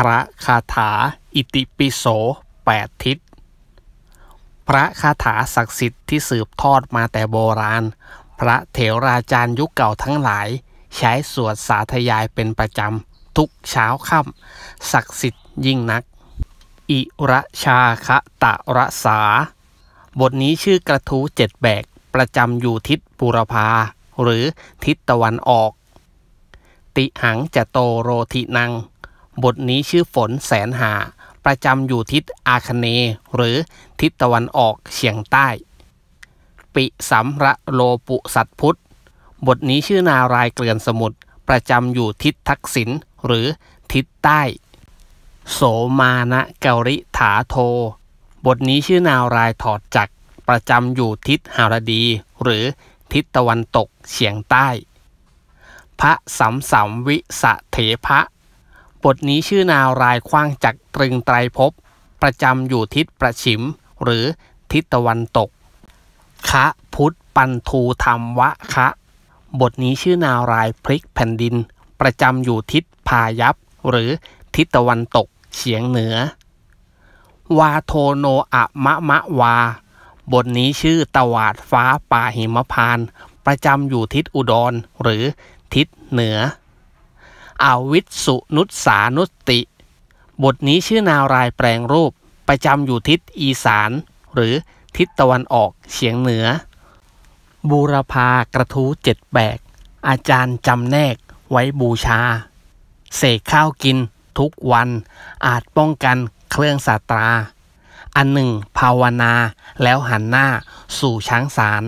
พระคาถาอิติปิโสแปดทิศ พระคาถาศักดิ์สิทธิ์ที่สืบทอดมาแต่โบราณ พระเถราจารย์ยุคเก่าทั้งหลาย ใช้สวดสาธยายเป็นประจำ ทุกเช้าค่ำศักดิ์สิทธิ์ยิ่งนัก อิระชาคะตะระสา บทนี้ชื่อกระทู้เจ็ดแบก ประจำอยู่ทิศปุรพา หรือทิศตะวันออก ติหังจะโตโรทินัง บทนี้ชื่อฝนแสนหา ประจำอยู่ทิศอาคเน หรือทิศตะวันออกเฉียงใต้ ปิสัมระโลปุสัตพุทธ บทนี้ชื่อนารายเกลื่อนสมุทรประจำอยู่ทิศทักษิณหรือทิศใต้ โสมานะเการิถาโท บทนี้ชื่อนารายถอดจักรประจำอยู่ทิศหารดี หรือทิศตะวันตกเฉียงใต้ พระสัมสัมวิสะเถพะ บทนี้ชื่อนาวรายคว้างจักตรึงไตรภพประจำอยู่ทิศประชิม หรือทิศตะวันตก คะพุทธปันทูธรรมวะคะ บทนี้ชื่อนาวรายพลิกแผ่นดิน ประจำอยู่ทิศพายัพหรือทิศตะวันตกเฉียงเหนือ วาโทโนอะมะมะวา บทนี้ชื่อตวาดฟ้าป่าหิมพาน ประจำอยู่ทิศอุดร หรือทิศเหนือ อาวิสุนุสสานุติ บทนี้ชื่อนาวรายแปลงรูป ประจำอยู่ทิศอีสาน หรือทิศตะวันออกเฉียงเหนือ บูรพากระทู้เจ็ดแบก อาจารย์จำแนกไว้บูชา เสกข้าวกินทุกวัน อาจป้องกันเครื่องสาตรา อันหนึ่ง ภาวนาแล้วหันหน้าสู่ช้างสาร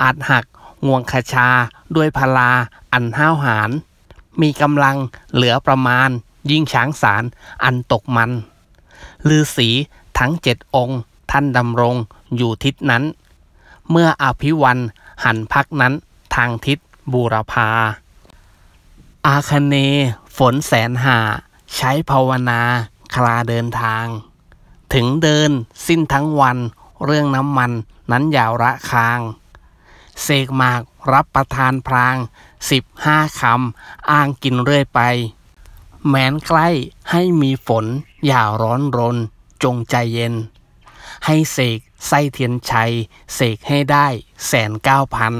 อาจหักงวงคชาด้วยพลาอันห้าวหาญ มีกำลังเหลือประมาณ ยิ่งช้างสารอันตกมันลือสีทั้งเจ็ดองค์ ท่านดำรงอยู่ทิศนั้น เมื่ออภิวันหันพักนั้นทางทิศบูรพา อาคเน ฝนแสนหา ใช้ภาวนาคลาเดินทาง ถึงเดินสิ้นทั้งวันเรื่องน้ำมันนั้นยาวระคาง เสกหมากรับประทานพราง สิบห้าคำ อ้างกินเรื่อยไป แม้นใกล้ให้มีฝน อย่าร้อนรน จงใจเย็น ให้เสกไส้เทียนชัย เสกให้ได้แสนเก้าพัน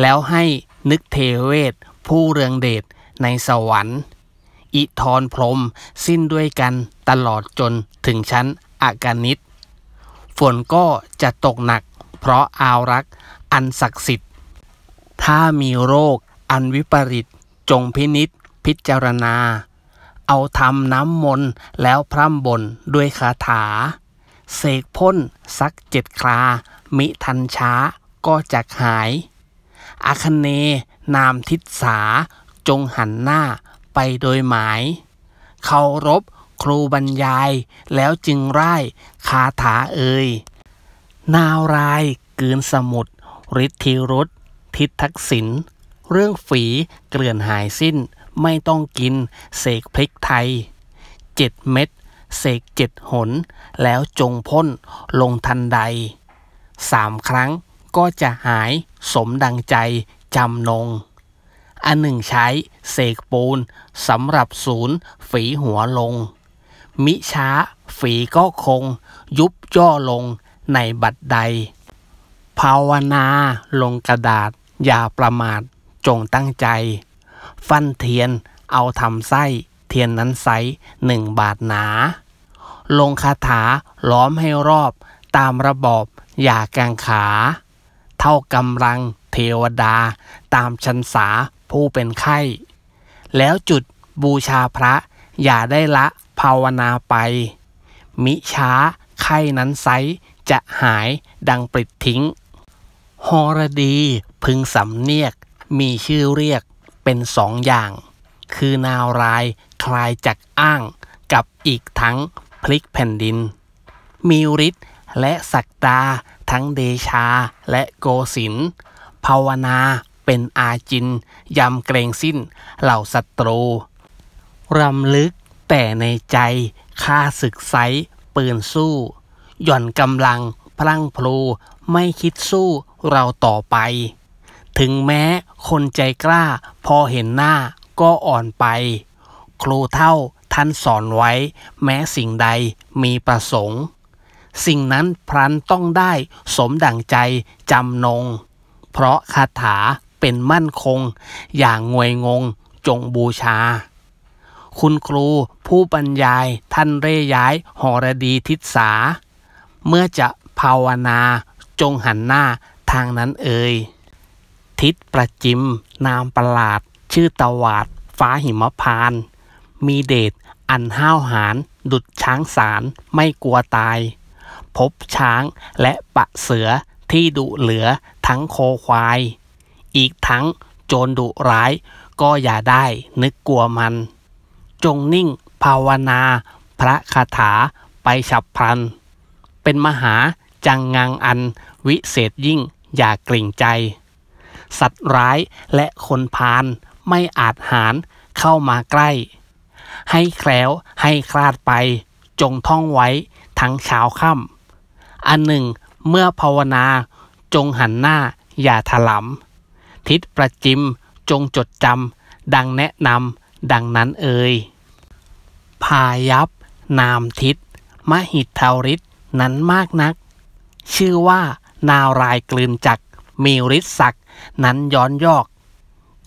แล้วให้นึกเทเวศ ผู้เรืองเดชในสวรรค์อิทรพรมสิ้นด้วยกันตลอดจนถึงชั้นอากานิตฝนก็จะตกหนัก เพราะอาวรัก อันศักดิ์สิทธิ์ ถ้ามีโรค อันวิปริต จงพินิษพิจารณา เอาทำน้ำมนต์แล้วพร่ำบนด้วยคาถา เสกพ่นสักเจ็ดครา มิทันช้าก็จะหาย อาคเน นามทิศสา จงหันหน้าไปโดยหมาย เคารพครูบรรยายแล้วจึงร่ายคาถาเอ่ยนาวรายกืนสมุดฤทธิรุธ ทิศทักษิณเรื่องฝีเกลื่อนหายสิ้น ไม่ต้องกิน เสกพริกไทยเจ็ดเม็ดเสกเจ็ดหน แล้วจงพ่นลงทันใดสามครั้งก็จะหายสมดังใจจำนง อันหนึ่งใช้เสกปูนสำหรับศูนย์ฝีหัวลง มิช้าฝีก็คง ยุบย่อลงในบัดใด ภาวนาลงกระดาษ อย่าประมาทจงตั้งใจ ฟันเทียนเอาทำไส้เทียนนั้นไซหนึ่งบาทหนา ลงคาถาล้อมให้รอบตามระบอบอย่ากางขา เท่ากำลังเทวดาตามชันษาผู้เป็นไข้ แล้วจุดบูชาพระอย่าได้ละภาวนาไป มิช้าไข้นั้นไซจะหายดังปลิดทิ้งฮรดี พึงสำเนียก มีชื่อเรียกเป็นสองอย่าง คือนาวรายคลายจากอ้าง กับอีกทั้งพลิกแผ่นดิน มีฤทธิ์และศักดาทั้งเดชาและโกศินภาวนาเป็นอาจิน ยำเกรงสิ้นเหล่าศัตรู รำลึกแต่ในใจข้าศึกไซปืนสู้ หย่อนกำลังพลังพลูไม่คิดสู้เราต่อไป ถึงแม้คนใจกล้า พอเห็นหน้าก็อ่อนไป ครูเท่าท่านสอนไว้ แม้สิ่งใดมีประสงค์ สิ่งนั้นพลันต้องได้สมดั่งใจจำนง เพราะคาถาเป็นมั่นคง อย่างงวยงงจงบูชา คุณครูผู้บรรยายท่านเร่ย้ายหอรดีทิศสา เมื่อจะภาวนาจงหันหน้าทางนั้นเอ่ย ทิศประจิม นามประหลาด ชื่อตวาด ฟ้าหิมพาน มีเดชอันห้าวหาญดุดช้างสารไม่กลัวตาย พบช้างและปะเสือที่ดุเหลือทั้งโคควาย อีกทั้งโจรดุร้าย ก็อย่าได้นึกกลัวมัน จงนิ่งภาวนา พระคาถาไปฉับพลัน เป็นมหาจังงังอันวิเศษยิ่งอย่ากลิ่งใจ สัตว์ร้ายและคนพาลไม่อาจหารเข้ามาใกล้ ให้แคล้วให้คลาดไป จงท่องไว้ทั้งเช้าค่ำอันหนึ่ง เมื่อภาวนาจงหันหน้าอย่าถลำทิศประจิมจงจดจำดังแนะนำดังนั้นเอ่ยพายับ นามทิศมหิทธาริศนั้นมากนัก ชื่อว่านาวรายกลืนจักมีฤทธิ์ศักดิ์ นั้นย้อนยอก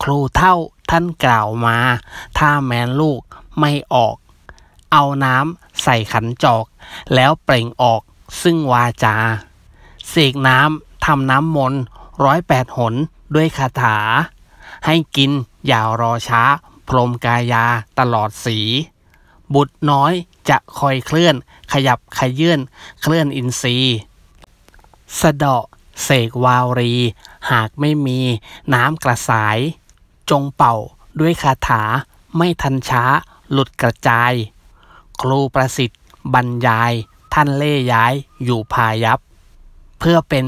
ครูเท่าท่านกล่าวมา ถ้าแมนลูกไม่ออก เอาน้ำใส่ขันจอก แล้วเปล่งออกซึ่งวาจา เสกน้ำทำน้ำมนต์ร้อยแปดหนด้วยคาถา ให้กินอย่ารอช้า พรมกายาตลอดสี บุตรน้อยจะคอยเคลื่อน ขยับขยื่นเคลื่อนอินทรีย์สะเดาะเสกวาวรี หากไม่มีน้ำกระสาย จงเป่าด้วยคาถาไม่ทันช้าหลุดกระจาย ครูประสิทธิ์บรรยาย ท่านเล่ย้ายอยู่พายับ เพื่อเป็น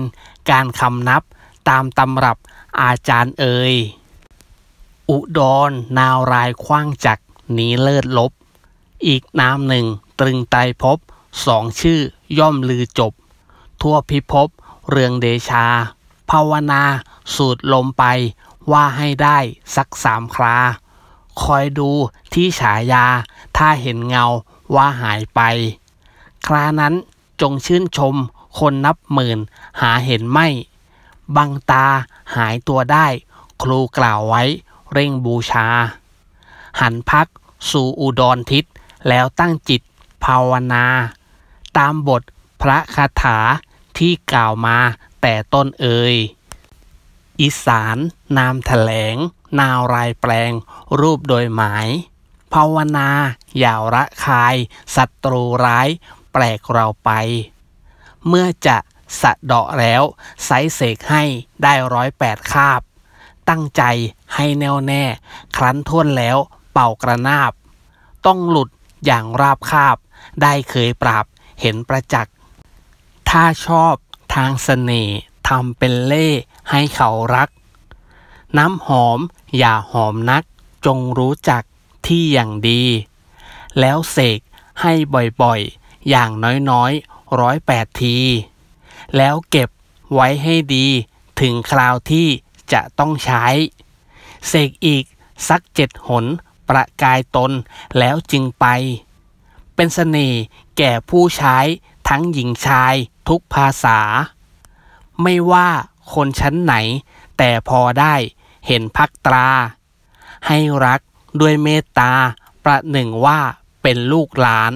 การคำนับตามตำรับอาจารย์เอ่ยอุดรนาวรายคว้างจักหนีเลิศลบ อีกน้ำหนึ่งตรึงไตพบสองชื่อย่อมลือจบ ทั่วพิภพเรืองเดชา ภาวนาสูดลมไปว่าให้ได้สักสามครา คอยดูที่ฉายา ถ้าเห็นเงาว่าหายไป ครานั้นจงชื่นชมคนนับหมื่นหาเห็นไม่บังตาหายตัวได้ ครูกล่าวไว้เร่งบูชา หันพักสู่อุดรทิศแล้วตั้งจิตภาวนา ตามบทพระคาถาที่กล่าวมา แต่ต้นเอ่ยอีสาน นามแถลง นาวรายแปลง รูปโดยหมาย ภาวนา อย่าระคาย ศัตรูร้าย แปลกเราไป เมื่อจะสะเดาะแล้วไซเสกให้ได้ร้อยแปดคาบ ตั้งใจให้แน่วแน่ ครั้นท่วนแล้วเป่ากระนาบ ต้องหลุดอย่างราบคาบ ได้เคยปราบเห็นประจักษ์ถ้าชอบ ทางเสน่ห์ทำเป็นเล่ให้เขารัก น้ำหอมอย่าหอมนัก จงรู้จักที่อย่างดี แล้วเสกให้บ่อยๆ อย่างน้อยๆร้อยแปดที แล้วเก็บไว้ให้ดีถึงคราวที่จะต้องใช้ เสกอีกสักเจ็ดหนประกายตนแล้วจึงไป เป็นเสน่ห์แก่ผู้ใช้ทั้งหญิงชาย ทุกภาษา ไม่ว่าคนชั้นไหน แต่พอได้เห็นพักตรา ให้รักด้วยเมตตาประหนึ่งว่าเป็นลูกหลาน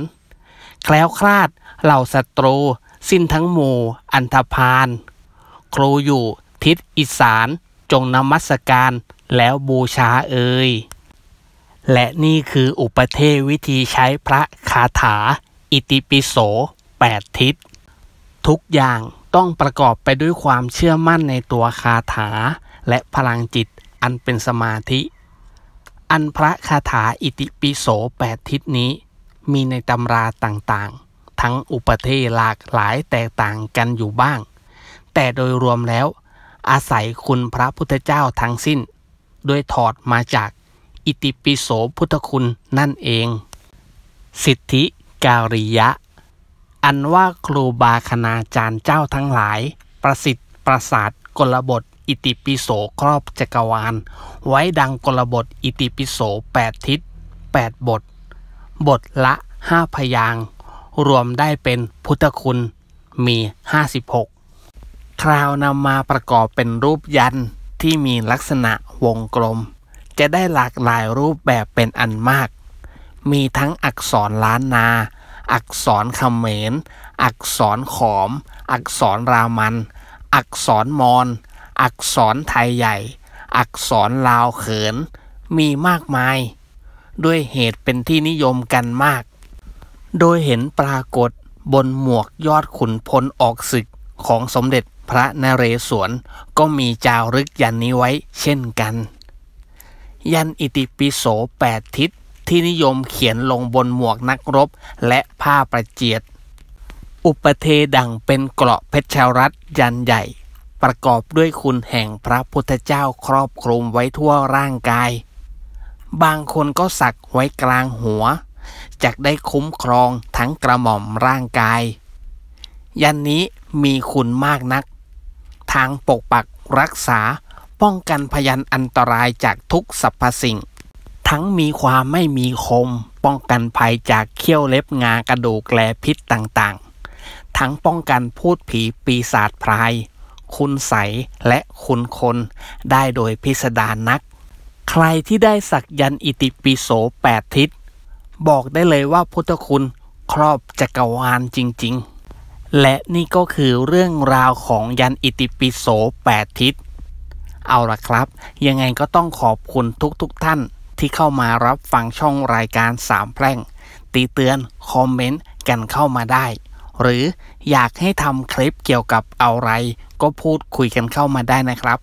แคล้วคลาดเหล่าศัตรู สิ้นทั้งหมู่อันธพาลครูอยู่ทิศอีสานจงนมัสการแล้วบูชาเอ่ยและนี่คืออุปเทศวิธีใช้พระคาถา อิติปิโส 8 ทิศ ทุกอย่างต้องประกอบไปด้วยความเชื่อมั่นในตัวคาถา และพลังจิตอันเป็นสมาธิ อันพระคาถาอิติปิโส8ทิศนี้ มีในตำราต่างๆ ทั้งอุปเทหลากหลายแตกต่างกันอยู่บ้าง แต่โดยรวมแล้ว อาศัยคุณพระพุทธเจ้าทั้งสิ้น โดยถอดมาจากอิติปิโสพุทธคุณนั่นเอง สิทธิการิยะ อันว่าครูบาคณาจารย์เจ้าทั้งหลาย ประสิทธิ์ประสาทกลบท อิติปิโสครอบจักรวาล ไว้ดังกลบท อิติปิโสแปดทิศแปดบท บทละห้าพยาง รวมได้เป็นพุทธคุณมี56คราวนำมาประกอบเป็นรูปยันที่มีลักษณะวงกลม จะได้หลากหลายรูปแบบเป็นอันมาก มีทั้งอักษรล้านนา อักษรเขมร อักษรขอม อักษรรามัน อักษรมอญ อักษรไทยใหญ่ อักษรลาวเขิน มีมากมาย ด้วยเหตุเป็นที่นิยมกันมาก โดยเห็นปรากฏบนหมวกยอดขุนพลออกศึกของสมเด็จพระนเรศวรก็มีจารึกยันนี้ไว้เช่นกัน ยันอิติปิโสแปดทิศ ที่นิยมเขียนลงบนหมวกนักรบ และผ้าประเจียด อุปเทดังเป็นเกราะเพชรชรัตยันใหญ่ ประกอบด้วยคุณแห่งพระพุทธเจ้าครอบคลุมไว้ทั่วร่างกาย บางคนก็สักไว้กลางหัวจะได้คุ้มครองทั้งกระหม่อมร่างกาย ยันนี้มีคุณมากนัก ทางปกปักรักษาป้องกันพยันอันตรายจากทุกสรรพสิ่ง ทั้งมีความไม่มีคม ป้องกันภัยจากเขี้ยวเล็บงากระดูกแลพิษต่างๆ ทั้งป้องกันพูดผีปีศาจพราย คุณใสและคุณคนได้โดยพิสดารนัก ใครที่ได้สักยันอิติปิโสแปดทิศ บอกได้เลยว่าพุทธคุณครอบจักรวาลจริงๆ และนี่ก็คือเรื่องราวของยันอิติปิโส8ทิศ เอาละครับ ยังไงก็ต้องขอบคุณทุกๆทท่าน ที่เข้ามารับฟังช่องรายการสามแพร่ง ตีเตือนคอมเมนต์กันเข้ามาได้ หรืออยากให้ทำคลิปเกี่ยวกับอะไร ก็พูดคุยกันเข้ามาได้นะครับ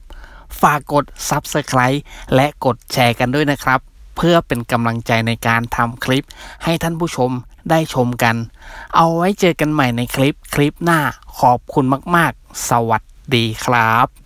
ฝากกด Subscribe และกดแชร์กันด้วยนะครับ เพื่อเป็นกำลังใจในการทำคลิป ให้ท่านผู้ชมได้ชมกัน เอาไว้เจอกันใหม่ในคลิปคลิปหน้าขอบคุณมาก ๆ สวัสดีครับ